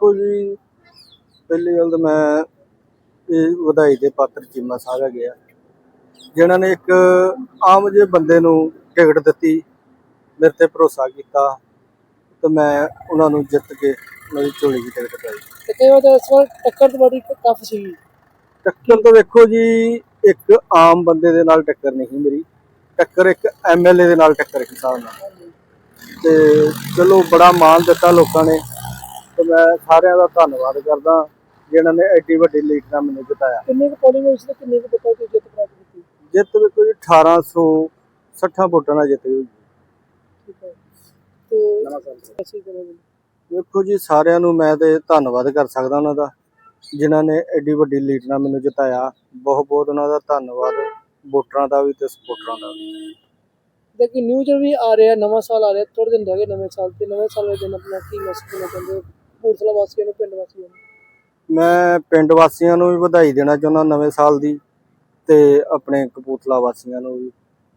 ਵੇਖੋ ਜੀ ਪਹਿਲੀ ਗੱਲ ਤਾਂ ਮੈਂ ਇਹ ਵਧਾਈ ਦੇ ਪਾਤਰ ਚੀਮਾ ਸਾਹਿਬ ਹੈਗੇ ਆ ਜਿਨ੍ਹਾਂ ਨੇ ਇੱਕ ਆਮ ਜਿਹੇ ਬੰਦੇ ਨੂੰ ਟਿਕਟ ਦਿੱਤੀ ਮੇਰੇ ਤੇ ਭਰੋਸਾ ਕੀਤਾ ਤੇ ਮੈਂ ਉਹਨਾਂ ਨੂੰ ਜਿੱਤ ਕੇ ਮੇਰੀ ਝੋਲੀ ਦੀ ਟਿਕਟ ਪਾਈ ਤੇ ਕਈ ਵਾਰ ਤਾਂ ਇਸ ਵਾਰ ਟੱਕਰ ਤਾਂ ਬੜੀ ਟਫ ਸੀ। ਟੱਕਰ ਤਾਂ ਵੇਖੋ ਜੀ ਇੱਕ ਆਮ ਬੰਦੇ ਦੇ ਨਾਲ ਟੱਕਰ ਨਹੀਂ ਮੇਰੀ ਟੱਕਰ ਇੱਕ ਐਮਐਲਏ ਦੇ ਨਾਲ ਟੱਕਰ ਹਿਸਾਬ ਨਾਲ। ਤੇ ਚਲੋ ਬੜਾ ਮਾਣ ਦਿੱਤਾ ਲੋਕਾਂ ਨੇ ਤੇ ਮੈਂ ਸਾਰਿਆਂ ਦਾ ਧੰਨਵਾਦ ਕਰਦਾ ਜਿਨ੍ਹਾਂ ਨੇ ਐਡੀ ਵੱਡੀ ਲੀਡ ਨਾਲ ਮੈਨੂੰ ਜਿਤਾਇਆ। ਕਿੰਨੇ ਕੁ ਪੋਲਿੰਗ ਹੋਈ ਸੀ ਤੇ ਕਿੰਨੇ ਕੁ ਜਿੱਤ ਪ੍ਰਾਪਤ ਕੀਤੀ? ਜਿੱਤ ਵੇਖੋ ਜੀ 1860 ਵੋਟਾਂ ਨਾਲ ਜਿੱਤ ਗਈ। ਠੀਕ ਹੈ। ਤੇ ਅਸੀਂ ਕਰਾਂਗੇ ਵੇਖੋ ਜੀ ਸਾਰਿਆਂ ਨੂੰ ਮੈਂ ਤੇ ਧੰਨਵਾਦ ਕਰ ਸਕਦਾ ਉਹਨਾਂ ਦਾ ਜਿਨ੍ਹਾਂ ਨੇ ਐਡੀ ਵੱਡੀ ਲੀਡ ਨਾਲ ਮੈਨੂੰ ਜਿਤਾਇਆ। ਬਹੁਤ ਬਹੁਤ ਉਹਨਾਂ ਦਾ ਧੰਨਵਾਦ ਵੋਟਰਾਂ ਦਾ ਵੀ ਤੇ ਸਪੋਰਟਰਾਂ ਦਾ ਵੀ। ਦੇਖੀ ਨਿਊਜ਼ ਵੀ ਆ ਰਿਹਾ ਨਵਾਂ ਸਾਲ ਆ ਰਿਹਾ ਥੋੜੇ ਦਿਨ ਰਹਿ ਗਏ ਨਵੇਂ ਸਾਲ ਤੇ। ਨਵੇਂ ਸਾਲ ਦੇ ਦਿਨ ਆਪਣਾ ਕੀ ਮੈਸੇਜ ਦੇਣਾ ਚਾਹੁੰਦੇ ਹੋ? ਪੂਰਥਲਾ ਵਾਸੀਆਂ ਨੂੰ ਪਿੰਡ ਵਾਸੀਆਂ ਨੂੰ? ਮੈਂ ਪਿੰਡ ਵਾਸੀਆਂ ਨੂੰ ਵੀ ਵਧਾਈ ਦੇਣਾ ਚਾਹੁੰਦਾ ਨਵੇਂ ਸਾਲ ਦੀ ਤੇ ਆਪਣੇ ਕਪੂਰਥਲਾ ਵਾਸੀਆਂ ਨੂੰ ਵੀ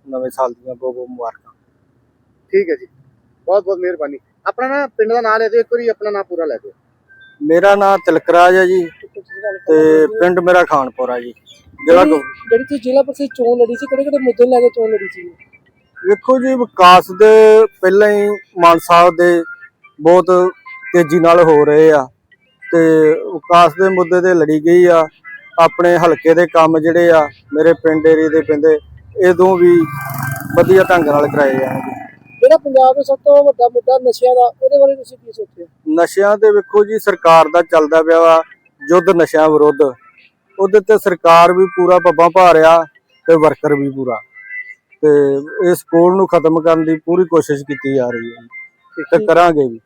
ਨਵੇਂ ਸਾਲ ਦੀਆਂ ਬਹੁਤ ਬਹੁਤ ਮੁਬਾਰਕਾਂ। ਠੀਕ ਹੈ ਜੀ। ਬਹੁਤ ਬਹੁਤ ਮਿਹਰਬਾਨੀ। ਆਪਣਾ ਨਾ ਪਿੰਡ ਦਾ ਨਾਮ ਲੈ ਦਿਓ ਇੱਕ ਵਾਰੀ ਆਪਣਾ ਨਾਮ ਪੂਰਾ ਲੈ ਦਿਓ। ਮੇਰਾ ਨਾਮ ਤਿਲਕਰਾਜ ਹੈ ਜੀ ਤੇ ਪਿੰਡ ਮੇਰਾ ਖਾਨਪੁਰ ਆ ਜੀ ਜਿਹੜਾ ਜਿਹੜੀ ਜਿਹੜੀ ਤੁਸੀਂ ਜ਼ਿਲ੍ਹਾ ਪ੍ਰੀਸ਼ਦ ਚੋਣ ਲੜੀ ਸੀ ਕਿਹੜੇ ਕਿਹੜੇ ਮੁੱਦੇ ਲੈ ਕੇ ਚੋਣ ਲੜੀ ਸੀ? ਵੇਖੋ ਜੀ ਵਿਕਾਸ ਦੇ ਪਹਿਲਾਂ ਹੀ ਮਾਨ ਸਾਹਿਬ ਦੇ ਬਹੁਤ ਤੇਜ਼ੀ ਨਾਲ ਹੋ ਰਹੇ ਆ ਤੇ ਵਿਕਾਸ ਦੇ ਮੁੱਦੇ ਤੇ ਲੜੀ ਗਈ ਆ। ਆਪਣੇ ਹਲਕੇ ਦੇ ਕੰਮ ਜਿਹੜੇ ਆ ਮੇਰੇ ਪਿੰਡ ਏਰੀਏ ਦੇ ਪਿੰਦੇ ਇਦੋਂ ਵੀ ਵਧੀਆ ਢੰਗ ਨਾਲ ਕਰਾਏ ਜਾਣਗੇ। ਜਿਹੜਾ ਪੰਜਾਬ ਦਾ ਸਭ ਤੋਂ ਵੱਡਾ ਮੁੱਦਾ ਨਸ਼ਿਆਂ ਦਾ ਉਹਦੇ ਬਾਰੇ ਤੁਸੀਂ ਕੀ ਸੋਚਿਆ ਨਸ਼ਿਆਂ ਤੇ ਵੇਖੋ ਜੀ ਸਰਕਾਰ ਦਾ ਚੱਲਦਾ ਪਿਆ ਵਾ ਯੁੱਧ ਨਸ਼ਿਆਂ ਵਿਰੁੱਧ। ਉਹਦੇ ਤੇ ਸਰਕਾਰ ਵੀ ਪੂਰਾ ਪੱਬਾਂ ਪਾ ਰਿਹਾ ਤੇ ਵਰਕਰ ਵੀ ਪੂਰਾ। ਤੇ ਇਸ ਕੋਲ ਨੂੰ ਖਤਮ ਕਰਨ ਦੀ ਪੂਰੀ ਕੋਸ਼ਿਸ਼ ਕੀਤੀ ਜਾ ਰਹੀ ਹੈ। ਤੇ ਕਰਾਂਗੇ ਵੀ।